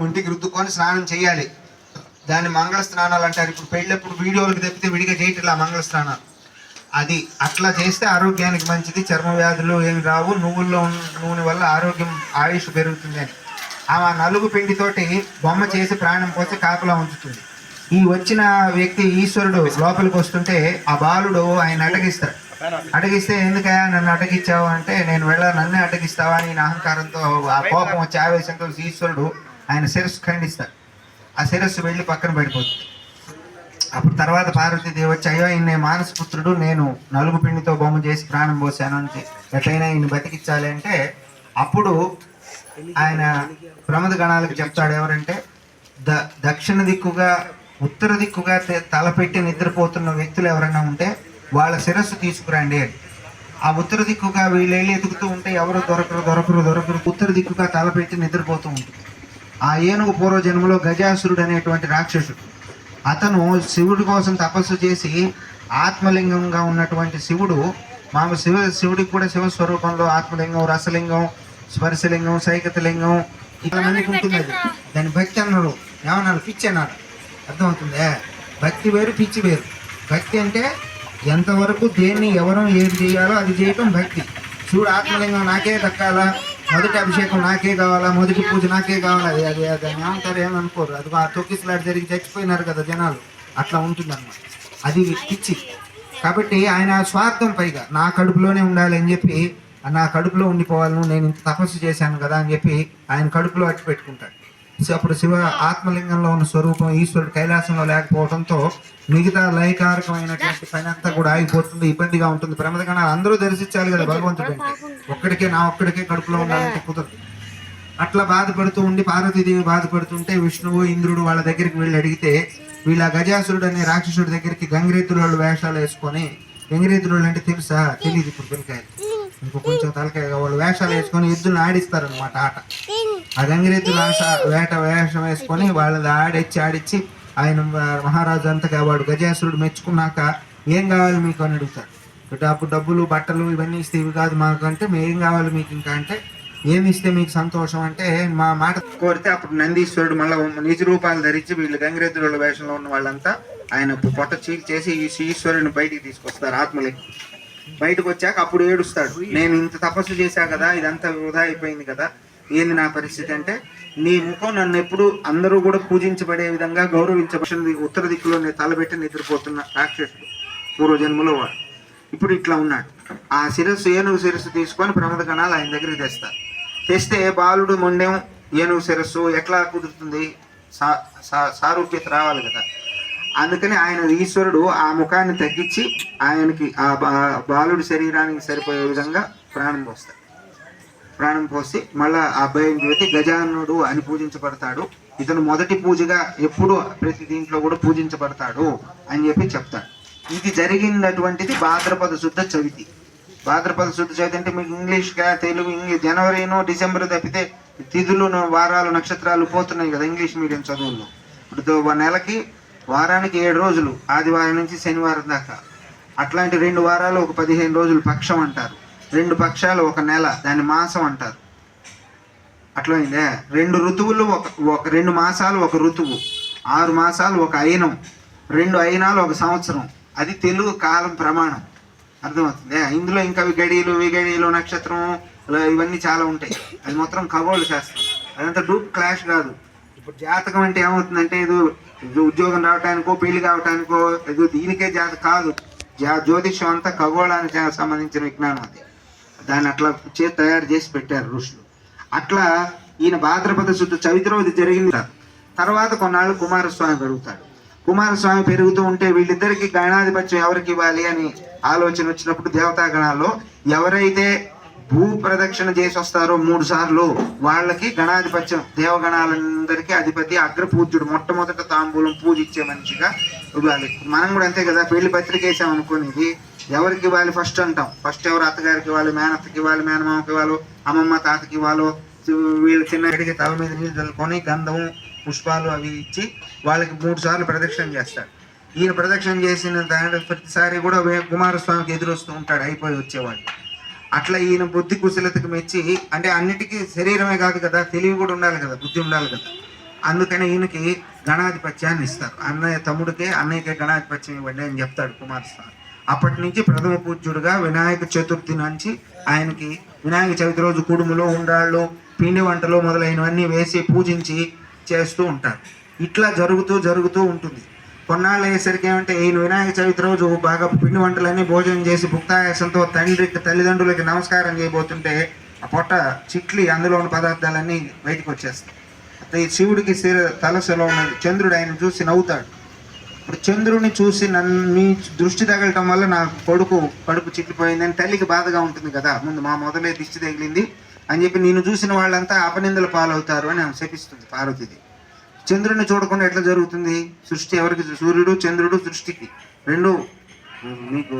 ఒంటికి రుద్దుకొని స్నానం చేయాలి. దాన్ని మంగళ స్నానాలు అంటారు. ఇప్పుడు పెళ్ళప్పుడు వీడియోలకు తప్పితే విడిగా చేయట్లా మంగళ స్నానాలు. అది అట్లా చేస్తే ఆరోగ్యానికి మంచిది. చర్మ వ్యాధులు ఏమి రావు. నువ్వుల్లో నూనె వల్ల ఆరోగ్యం ఆయుష్ పెరుగుతుంది అని. ఆమె ఆ నలుగు పిండితోటి బొమ్మ చేసి ప్రాణం పోసి కాపలా ఉంచుతుంది. ఈ వచ్చిన వ్యక్తి ఈశ్వరుడు లోపలికి వస్తుంటే ఆ బాలుడు ఆయన అటగిస్తాడు అటగిస్తే ఎందుకయా నన్ను అటగిచ్చావు అంటే నేను వెళ్ళ నన్నే అటగిస్తావా అని అహంకారంతో ఆ కోపం వచ్చి ఆవేశంతో ఈశ్వరుడు ఆయన శిరస్సు ఖండిస్తారు ఆ శిరస్సు వెళ్ళి పక్కన పడిపోతుంది. అప్పుడు తర్వాత పార్వతీదేవి వచ్చి అయ్యో ఈయన మానసపుత్రుడు నేను నలుగు పిండితో బొమ్మ చేసి ప్రాణం పోసాను అని ఎట్లయినా ఈయన బతికించాలి అంటే అప్పుడు ఆయన ప్రమద గణాలకు చెప్తాడు ఎవరంటే ద దక్షిణ దిక్కుగా ఉత్తర దిక్కుగా తలపెట్టి నిద్రపోతున్న వ్యక్తులు ఎవరైనా ఉంటే వాళ్ళ శిరస్సు తీసుకురండి అని. ఆ ఉత్తర దిక్కుగా వీళ్ళు వెళ్ళి ఎదుగుతూ ఉంటే ఎవరు దొరకరు దొరకరు దొరకరు ఉత్తర దిక్కుగా తలపెట్టి నిద్రపోతూ ఉంటుంది. ఆ ఏనుగు పూర్వజన్మలో గజాసురుడు అనేటువంటి రాక్షసుడు. అతను శివుడి కోసం తపస్సు చేసి ఆత్మలింగంగా ఉన్నటువంటి శివుడు మామ శివ శివుడికి కూడా శివ స్వరూపంలో ఆత్మలింగం రసలింగం స్పర్శలింగం సైకతలింగం మందికి ఉంటుంది అది దాని భక్తి అన్నారు ఏమన్నారు పిచ్చి అన్నారు అర్థమవుతుందే? భక్తి వేరు పిచ్చి వేరు. భక్తి అంటే ఎంతవరకు దేన్ని ఎవరు ఏది చేయాలో అది చేయటం భక్తి. చూడు ఆత్మలింగం నాకే దక్కాలా? మొదటి అభిషేకం నాకే కావాలా? మొదటి పూజ నాకే కావాలా? అది అది దాన్ని ఏమంటారు ఏమనుకోరు. అది ఆ తొక్కిసలాడు జరిగి చచ్చిపోయినారు కదా జనాలు. అట్లా ఉంటుంది అది పిచ్చి. కాబట్టి ఆయన స్వార్థం పైగా నా కడుపులోనే ఉండాలి అని చెప్పి నా కడుపులో ఉండిపోవాలను నేను ఇంత తపస్సు చేశాను కదా అని చెప్పి ఆయన కడుపులో అట్టి పెట్టుకుంటాడు. అప్పుడు శివ ఆత్మలింగంలో ఉన్న స్వరూపం ఈశ్వరుడు కైలాసంలో లేకపోవడంతో మిగతా లయకారకమైనటువంటి పని అంతా కూడా ఆగిపోతుంది ఇబ్బందిగా ఉంటుంది. ప్రమదగణ అందరూ దర్శించాలి కదా భగవంతుడు ఒక్కడికే నా ఒక్కడికే కడుపులో ఉండాలంటే కుదరదు. అట్లా బాధపడుతూ ఉండి పార్వతీదేవి బాధపడుతుంటే విష్ణువు ఇంద్రుడు వాళ్ళ దగ్గరికి వెళ్ళి అడిగితే వీళ్ళ గజాసురుడు అనే రాక్షసుడి దగ్గరికి గంగిరెద్దుల వేషాలు వేసుకొని గంగిరెద్దులు అంటే తెలుసా? తెలియదు ఇప్పుడు పిల్లకాయలు. ఇంకో కొంచెం తలకాయ వాళ్ళు వేషాలు వేసుకొని ఎద్దులను ఆడిస్తారనమాట ఆట. ఆ గంగిరెద్దుల వేట వేషం వేసుకొని వాళ్ళది ఆడిచ్చి ఆడిచ్చి ఆయన మహారాజు అంతగా వాడు గజేశ్వరుడు మెచ్చుకున్నాక ఏం కావాలి మీకు అని అడుగుతాడు అప్పుడు డబ్బులు బట్టలు ఇవన్నీ ఇస్తే ఇవి కాదు మాకు అంటే ఏం కావాలి మీకు ఇంకా అంటే ఏమి ఇస్తే మీకు సంతోషం అంటే మా మాట కోరితే అప్పుడు నందీశ్వరుడు మళ్ళీ నిజ రూపాలు ధరించి వీళ్ళు గంగిరెద్దుల వేషంలో ఉన్న వాళ్ళంతా ఆయన పొట్ట చీల్ చేసి ఈ ఈశ్వరుని బయటికి తీసుకొస్తారు ఆత్మలకి బయటకు వచ్చాక అప్పుడు ఏడుస్తాడు. నేను ఇంత తపస్సు చేశా కదా ఇదంతా వృధా అయిపోయింది కదా ఏంది నా పరిస్థితి అంటే నీ ముఖం నన్ను ఎప్పుడు అందరూ కూడా పూజించబడే విధంగా గౌరవించబడి ఉత్తర దిక్కులో నేను తలబెట్టి నిద్రపోతున్న రాక్షసుడు పూర్వజన్మలో వాడు. ఇప్పుడు ఇట్లా ఉన్నాడు. ఆ శిరస్సు ఏనుగు శిరస్సు తీసుకొని ప్రమద గణాలు ఆయన దగ్గరికి తెస్తారు. తెస్తే బాలుడు మొండెం ఏనుగు శిరస్సు ఎట్లా కుదురుతుంది? సా సారూప్యత రావాలి కదా. అందుకని ఆయన ఈశ్వరుడు ఆ ముఖాన్ని తగ్గించి ఆయనకి ఆ బాలుడి శరీరానికి సరిపోయే విధంగా ప్రాణం పోస్తాడు ప్రాణం పోసి మళ్ళా ఆ అబ్బాయిని పెట్టి గజానుడు అని పూజించబడతాడు. ఇతను మొదటి పూజగా ఎప్పుడు ప్రతి దీంట్లో కూడా పూజించబడతాడు అని చెప్పి చెప్తాడు. ఇది జరిగినటువంటిది భాద్రపద శుద్ధ చవితి. భాద్రపద శుద్ధ చవితి అంటే మీకు ఇంగ్లీష్గా తెలుగు ఇంగ్లీష్ జనవరిను డిసెంబర్ తప్పితే తిథులు వారాలు నక్షత్రాలు పోతున్నాయి కదా ఇంగ్లీష్ మీడియం చదువుల్లో. ఇప్పుడు ఒక నెలకి వారానికి ఏడు రోజులు. ఆదివారం నుంచి శనివారం దాకా. అట్లాంటి రెండు వారాలు ఒక పదిహేను రోజులు పక్షం అంటారు. రెండు పక్షాలు ఒక నెల దాన్ని మాసం అంటారు. అట్లయిందే రెండు ఋతువులు ఒక ఒక రెండు మాసాలు ఒక ఋతువు ఆరు మాసాలు ఒక అయినం రెండు అయినాలు ఒక సంవత్సరం. అది తెలుగు కాలం ప్రమాణం. అర్థమవుతుంది? ఇందులో ఇంకా విగడీలు విగడీలు నక్షత్రం ఇలా ఇవన్నీ చాలా ఉంటాయి. అది మొత్తం ఖగోళ శాస్త్రం. అదంతా డూప్ క్లాష్ కాదు. ఇప్పుడు జాతకం అంటే ఏమవుతుందంటే ఇది ఉద్యోగం రావటానికో పెళ్ళి కావటానికో ఇది దీనికే జాతకం కాదు. జా జ్యోతిష్యం అంతా ఖగోళానికి సంబంధించిన విజ్ఞానం అది. దాన్ని అట్లా చే తయారు చేసి పెట్టారు ఋషులు. అట్లా ఈయన భాద్రపద శుద్ధ చవితిలో జరిగింది. తర్వాత కొన్నాళ్ళు కుమారస్వామి పెరుగుతాడు. కుమారస్వామి పెరుగుతూ ఉంటే వీళ్ళిద్దరికి గణాధిపత్యం ఎవరికి ఇవ్వాలి అని ఆలోచన వచ్చినప్పుడు దేవతా గణాల్లో ఎవరైతే భూ ప్రదక్షిణ చేసి వస్తారో మూడు సార్లు వాళ్ళకి గణాధిపత్యం దేవగణాలందరికీ అధిపతి అగ్రపూజ్యుడు మొట్టమొదట తాంబూలం పూజ ఇచ్చే మనిషిగా ఇవ్వాలి. మనం కూడా అంతే కదా పెళ్ళి పత్రిక వేసాం అనుకునేది ఎవరికి ఇవ్వాలి? ఫస్ట్ అంటాం. ఫస్ట్ ఎవరు అత్తగారికి ఇవ్వాలి? మేనత్తకి ఇవ్వాలి? మేనమామకి ఇవ్వాలి? అమ్మమ్మ తాతకి ఇవ్వాలి? వీళ్ళు చిన్నడికి తల మీద నీళ్ళు చల్లుకొని గంధం పుష్పాలు అవి ఇచ్చి వాళ్ళకి మూడు సార్లు ప్రదక్షిణ చేస్తాడు ఈయన ప్రదక్షిణ చేసిన దాని ప్రతిసారి కూడా కుమారస్వామికి ఎదురొస్తూ ఉంటాడు అయిపోయి వచ్చేవాడు. అట్లా ఈయన బుద్ధి కుశలతకు మెచ్చి అంటే అన్నిటికీ శరీరమే కాదు కదా తెలివి కూడా ఉండాలి కదా బుద్ధి ఉండాలి కదా. అందుకని ఈయనకి గణాధిపత్యాన్ని ఇస్తారు. అన్నయ్య తమ్ముడికే అన్నయ్యకి గణాధిపత్యం ఇవ్వండి అని చెప్తాడు కుమారస్వామి. అప్పటి నుంచి ప్రథమ పూజ్యుడిగా వినాయక చతుర్థి నుంచి ఆయనకి వినాయక చవితి రోజు కుడుములు ఉండాళ్ళు పిండి వంటలు మొదలైనవన్నీ వేసి పూజించి చేస్తూ ఉంటారు. ఇట్లా జరుగుతూ జరుగుతూ ఉంటుంది. కొన్నాళ్ళు అయ్యేసరికి ఏమంటే ఈయన వినాయక చవితి రోజు బాగా పిండి వంటలన్నీ భోజనం చేసి భుక్తాయాసంతో తండ్రికి తల్లిదండ్రులకి నమస్కారం చేయబోతుంటే ఆ పొట్ట చిట్లి అందులోని పదార్థాలన్నీ బయటకు వచ్చేస్తాయి. అయితే శివుడికి శిర తలసలో ఉన్నది చంద్రుడు ఆయన చూసి నవ్వుతాడు. ఇప్పుడు చంద్రుడిని చూసి నన్ను మీ దృష్టి తగలటం వల్ల నా కొడుకు కడుపు చిట్లిపోయిందని తల్లికి బాధగా ఉంటుంది కదా. ముందు మా మొదలే దిష్టి తగిలింది అని చెప్పి నేను చూసిన వాళ్ళంతా అపనిందల పాలవుతారు అని ఆమె శపిస్తుంది పార్వతిది చంద్రుడిని చూడకుండా ఎట్లా జరుగుతుంది? సృష్టి ఎవరికి సూర్యుడు చంద్రుడు సృష్టికి. రెండు మీకు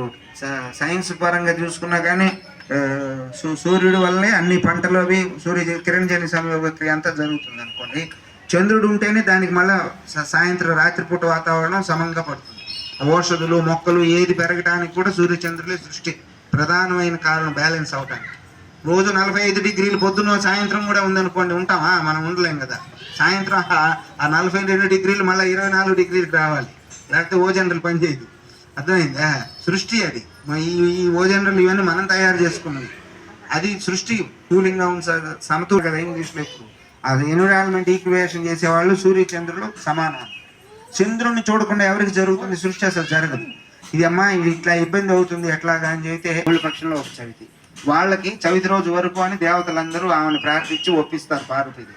సైన్స్ పరంగా చూసుకున్నా కానీ సూ- సూర్యుడు వల్లనే అన్ని పంటలు అవి సూర్య కిరణజని ప్రక్రియ అంతా జరుగుతుంది అనుకోండి చంద్రుడు ఉంటేనే దానికి మళ్ళీ సాయంత్రం రాత్రిపూట వాతావరణం సమంగా పడుతుంది. ఔషధులు మొక్కలు ఏది పెరగడానికి కూడా సూర్య చంద్రులే సృష్టి. ప్రధానమైన కారణం బ్యాలెన్స్ అవటానికి. రోజు నలభై ఐదు డిగ్రీలు పొద్దున సాయంత్రం కూడా ఉందనుకోండి ఉంటామా మనం ఉండలేం కదా. సాయంత్రం ఆ- నలభై రెండు డిగ్రీలు మళ్ళీ ఇరవై నాలుగు డిగ్రీలకు రావాలి. లేకపోతే ఓజనరల్ పనిచేయదు. అర్థమైందా? సృష్టి అది. ఈ ఈ ఓజనరల్ ఇవన్నీ మనం తయారు చేసుకున్నది అది సృష్టి కూలింగ్గా ఉంది స- సమతూల కదా ఇంగ్లీష్లో ఇప్పుడు అది ఎన్విరాన్మెంట్ ఈక్వేషన్ చేసేవాళ్ళు సూర్య చంద్రులు సమానం. చంద్రుడిని చూడకుండా ఎవరికి జరుగుతుంది? సృష్టి అసలు జరగదు. ఇది అమ్మా ఇది ఇట్లా ఇబ్బంది అవుతుంది ఎట్లాగా అని చెబితే వాళ్ళ పక్షంలో ఒక చవితి. వాళ్ళకి చవితి రోజు వరకు అని దేవతలందరూ ఆమెను ప్రార్థించి ఒప్పిస్తారు పార్వతిది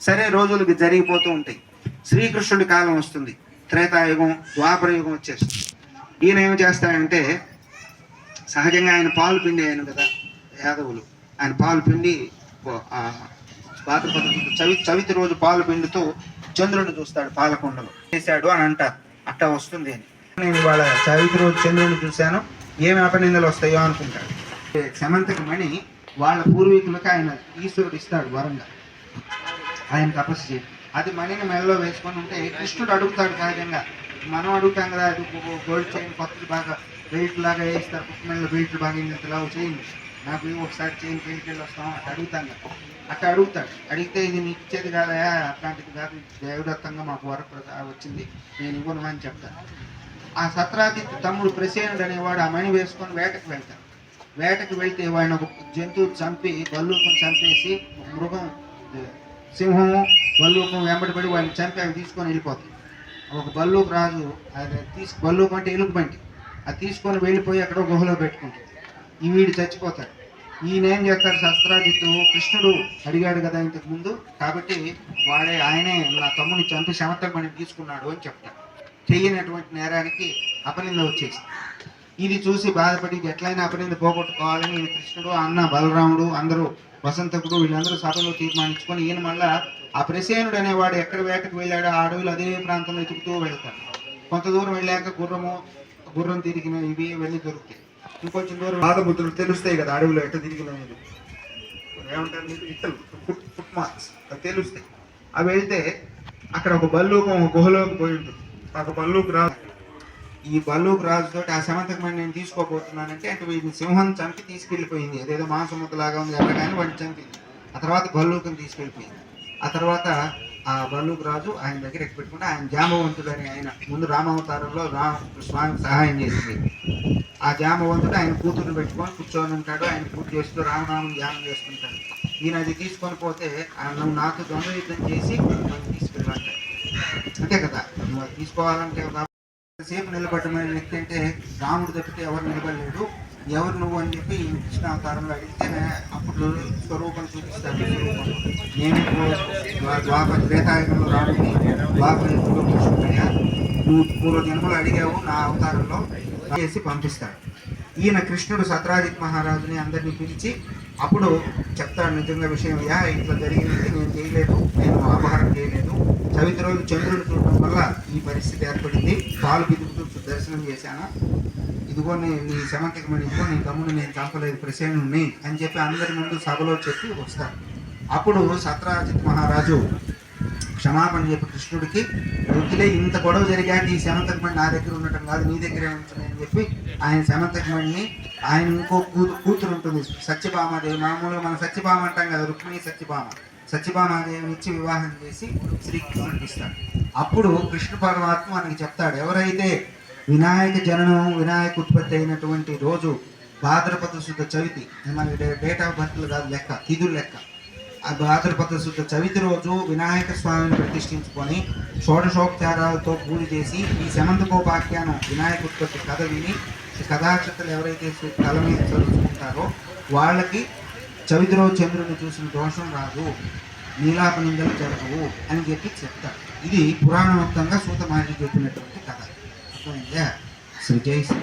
సరే రోజులకి జరిగిపోతూ ఉంటాయి. శ్రీకృష్ణుడి కాలం వస్తుంది. త్రేతాయుగం ద్వాపరయుగం వచ్చేస్తుంది. ఈయన ఏం చేస్తాడంటే సహజంగా ఆయన పాలు పిండి అయ్యాను కదా యాదవులు. ఆయన పాలు పిండి రాత్రి చవి చవితి రోజు పాలు పిండుతూ చంద్రుడిని చూస్తాడు పాలకొండలో. చేశాడు అని అంటారు అట్టా వస్తుంది అని. నేను ఇవాళ చవితి రోజు చంద్రుడిని చూశాను. ఏమి అపనిందలు వస్తాయో అనుకుంటాడు. సమంతకి మణి వాళ్ళ పూర్వీకులకు ఆయన ఈశ్వరుడు ఇస్తాడు వరంగా. ఆయన తపస్సు చేసి అది మణిని మెడలో వేసుకొని ఉంటే కృష్ణుడు అడుగుతాడు సహజంగా. మనం అడుగుతాం కదా అది గోల్డ్ చైన్ కొత్తది బాగా బెల్ట్ లాగా వేస్తారు కుక్క మెడలో బెల్ట్ బాగా ఇంతలా చేయండి. నాకు ఒకసారి చైన్ పెళ్ళికి వెళ్ళి వస్తాం అట్లా అడుగుతాను అట్లా అడుగుతాడు. అడిగితే ఇది మీకు ఇచ్చేది కాదయా అట్లాంటిది కాదు. దేవదత్తంగా మాకు వరప్రద వచ్చింది. నేను ఇవ్వను అని చెప్తాను ఆ సత్రాదిత్య తమ్ముడు ప్రసేనుడు అనేవాడు ఆ మణి వేసుకొని వేటకు వెళ్తాడు. వేటకు వెళ్తే వాడిని ఒక జంతువు చంపి బల్లూకం చంపేసి మృగం సింహము బల్లూకం వెంబడిపడి వాడిని చంపి అవి తీసుకొని వెళ్ళిపోతాయి. ఒక బల్లూకు రాజు అది తీసుకు బల్లూకు అంటే ఎలుగుబంటి అది తీసుకొని వెళ్ళిపోయి అక్కడ గుహలో పెట్టుకుంటుంది. వీడు చచ్చిపోతాడు. ఈయన ఏం చేస్తాడు? శస్త్రాజిత్తు కృష్ణుడు అడిగాడు కదా ఇంతకు ముందు. కాబట్టి వాడే ఆయనే నా తమ్ముని చంపి శమతమణి తీసుకున్నాడు అని చెప్తాడు చెయ్యనటువంటి నేరానికి అపనింద వచ్చేసి. ఇది చూసి బాధపడి ఎట్లయినా అపనింద పోగొట్టుకోవాలని ఈయన కృష్ణుడు అన్న బలరాముడు అందరూ వసంతకుడు వీళ్ళందరూ సభలో తీర్మానించుకొని ఈయన మళ్ళా ఆ ప్రసేనుడు అనేవాడు ఎక్కడ వేటకు వెళ్ళాడో ఆ అడవులు అదే ప్రాంతంలో ఎతుకుతూ వెళ్తాడు. కొంత దూరం వెళ్ళాక గుర్రము గుర్రం తిరిగిన ఇవి వెళ్ళి దొరుకుతాయి. ఇంకొంచెం దూరం పాదముద్రలు తెలుస్తాయి కదా అడవిలో ఎట్ట తిరిగిన అనేది ఏమంటారు మీకు ఇత్తలు. ఫుట్ ఫుట్ మార్క్స్ అవి తెలుస్తాయి. అవి వెళ్తే అక్కడ ఒక బల్లూకం ఒక గుహలోకి పోయి ఉంటుంది. ఒక బల్లూకు రాజు. ఈ బల్లూకు రాజు తోటి ఆ శమంతకమైన నేను తీసుకోబోతున్నానంటే అంటే వీటిని సింహం చంపి తీసుకెళ్ళిపోయింది. అదేదో మాంసముద్దలాగా ఉంది ఎలాగని వాడిని చంపింది. ఆ తర్వాత బల్లూకుని తీసుకెళ్ళిపోయింది. ఆ తర్వాత ఆ బల్లూకు రాజు ఆయన దగ్గర ఎక్కి పెట్టుకుంటే ఆయన జామవంతుడు అని ఆయన ముందు రామావతారంలో రామ స్వామి సహాయం చేసింది. ఆ జామవంతుడు ఆయన కూతురు పెట్టుకొని కూర్చొని ఉంటాడు. ఆయన పూజ చేస్తూ రామనామం ధ్యానం చేసుకుంటాడు ఈయన అది తీసుకొని పోతే ఆయన నాకు దొంగ యుద్ధం చేసి నన్ను తీసుకెళ్ళంటాడు అంతే కదా? నువ్వు అది తీసుకోవాలంటే సేపు నిలబడమైన వ్యక్తి అంటే రాముడు తప్పితే ఎవరు నిలబడలేడు. ఎవరు నువ్వు అని చెప్పి ఈ కృష్ణ అవతారంలో అడిగితే అప్పుడు స్వరూపం చూపిస్తాను స్వరూపం. నేను ద్వాపర త్రేతాయుగంలో రాముడిని ద్వాపర కృష్ణుడయ్యా నువ్వు పూర్వ జన్మలు అడిగావు నా అవతారంలో. చేసి పంపిస్తాడు ఈయన కృష్ణుడు సత్రాజిత్ మహారాజుని అందరినీ పిలిచి అప్పుడు చెప్తాడు నిజంగా విషయం. యా ఇట్లా జరిగింది నేను చేయలేదు నేను ఆపహారం చేయలేదు. చవితి రోజు చంద్రుడు చూడటం వల్ల ఈ పరిస్థితి ఏర్పడింది. పాలు బిదుకుతూ దర్శనం చేశాను? ఇదిగో నేను నీ శమంతకమని ఇదిగో నీ తమ్ముడు నేను చంపలేదు ప్రసేనుని అని చెప్పి అందరి ముందు సభలో చెప్పి వస్తారు. అప్పుడు సత్రాజిత్ మహారాజు క్షమాపణ చెప్పి కృష్ణుడికి వృద్ధిలే ఇంత గొడవ జరిగాక ఈ శమంతకమణి నా దగ్గర ఉండటం కాదు నీ దగ్గరే ఉంటుంది అని చెప్పి ఆయన శమంతకమణిని ఆయన ఇంకో కూతురు కూతురు ఉంటుంది సత్యభామాదేవి. మామూలుగా మనం సత్యభామ అంటాం కదా రుక్మిణి సత్యభామ. సత్యభామాదేవిని ఇచ్చి వివాహం చేసి శ్రీకృష్ణుడికి ఇస్తాడు అప్పుడు కృష్ణ పరమాత్మ మనకి చెప్తాడు ఎవరైతే వినాయక జననం వినాయక ఉత్పత్తి అయినటువంటి రోజు భాద్రపద శుద్ధ చవితి మనకి డేట్ ఆఫ్ బర్త్లు కాదు లెక్క తిథులు లెక్క ఆ భాద్రపద శుద్ధ చవితి రోజు వినాయక స్వామిని ప్రతిష్ఠించుకొని షోడశోపచారాలతో పూజ చేసి ఈ శమంతకోపాఖ్యానం వినాయక ఉత్పత్తి కథ విని ఈ కథాక్షతలు ఎవరైతే సు- మీద చదువుకుంటారో వాళ్ళకి చవితి రోజు చంద్రుడిని చూసిన దోషం రాదు నీలాప నిందలు జరగవు అని చెప్పి చెప్తారు. ఇది పురాణోక్తంగా సూత మహర్షి చెప్పినటువంటి కథ. అర్థమైందా? శ్రీ జై శ్రీ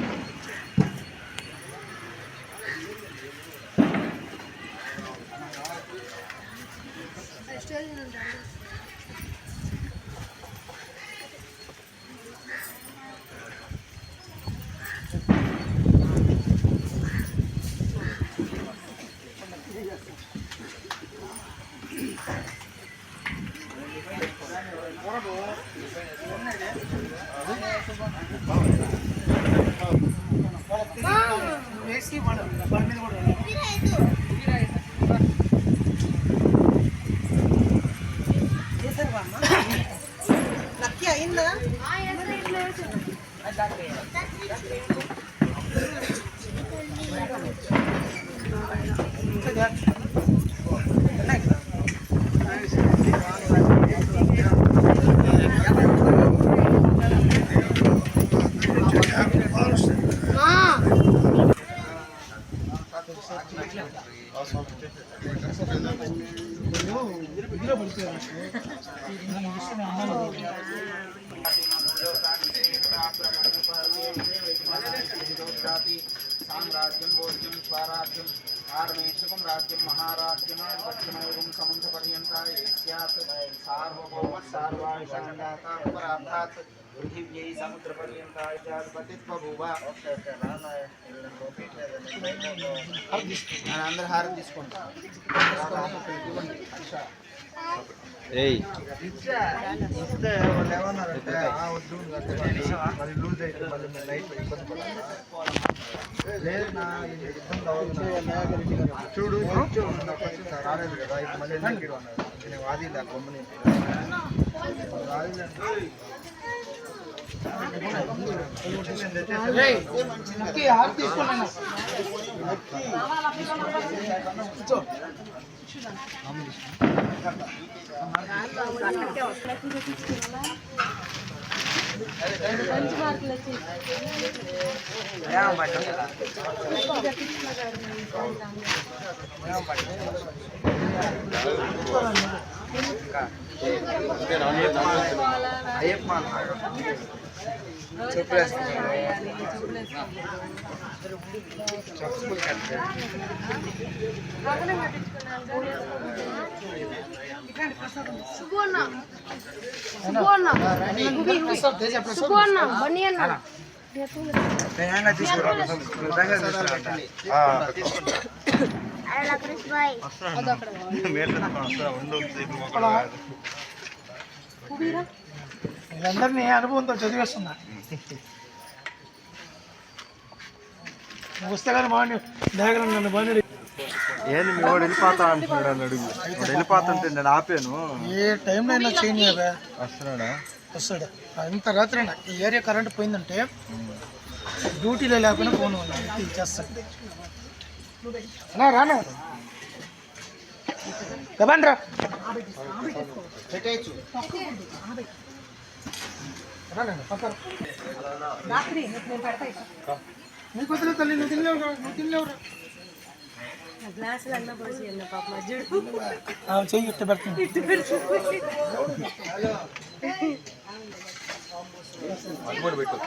లక్కీ అయిందా? సామ్రాజ్యం साम्राज्यम भोज्यम स्वराज्यम आर्मेशकम राज्यम महाराज्यम दक्षिणयुगम समुद्र सार्वभौम सार्वाशांगाता పృథివ్యై సముద్ర పర్యంతాయ జాతిపతిత్వభువ అందరు హారం తీసుకుంటాం ఏయ్. ఇస్తే వాళ్ళు ఏమన్నారంటే "ఆ, వద్దు నువ్వు అట్లా చేయి. మరి లూజ్ అయితే మళ్ళీ ఇబ్బంది పడాలి లేదు ఇబ్బంది అవ్వదు. చూడు రాలేదు కదా మళ్ళీ అన్నారు నేను వాది లే బొమ్మని అయ్యప్ప సుబోన్న సుబోన్న బన్నీ అన్న. వీళ్ళందరినీ అనుభవంతో చదివేస్తున్నా పుస్తకాలు బాగా లేఖనం నన్ను బాగా ఏంది మీ వాడు వెళ్ళిపోతా అంటున్నాడు అడుగు. వాడు వెళ్ళిపోతుంటే నేను ఆపాను. ఏ టైంలో అయినా చేయని వస్తున్నాడా? వస్తాడు. ఇంత రాత్రి ఈ ఏరియా కరెంట్ పోయిందంటే డ్యూటీలో లేకపోయినా ఫోన్ చేస్తాడు. అన్నా రానా కమాండ్ రా. పెట్టేయచ్చు. నీకు వదిలే తల్లి నువ్వు తినలేవురా నువ్వు చెయ్యి ఇట్ట పెడుతుంది పెట్టు.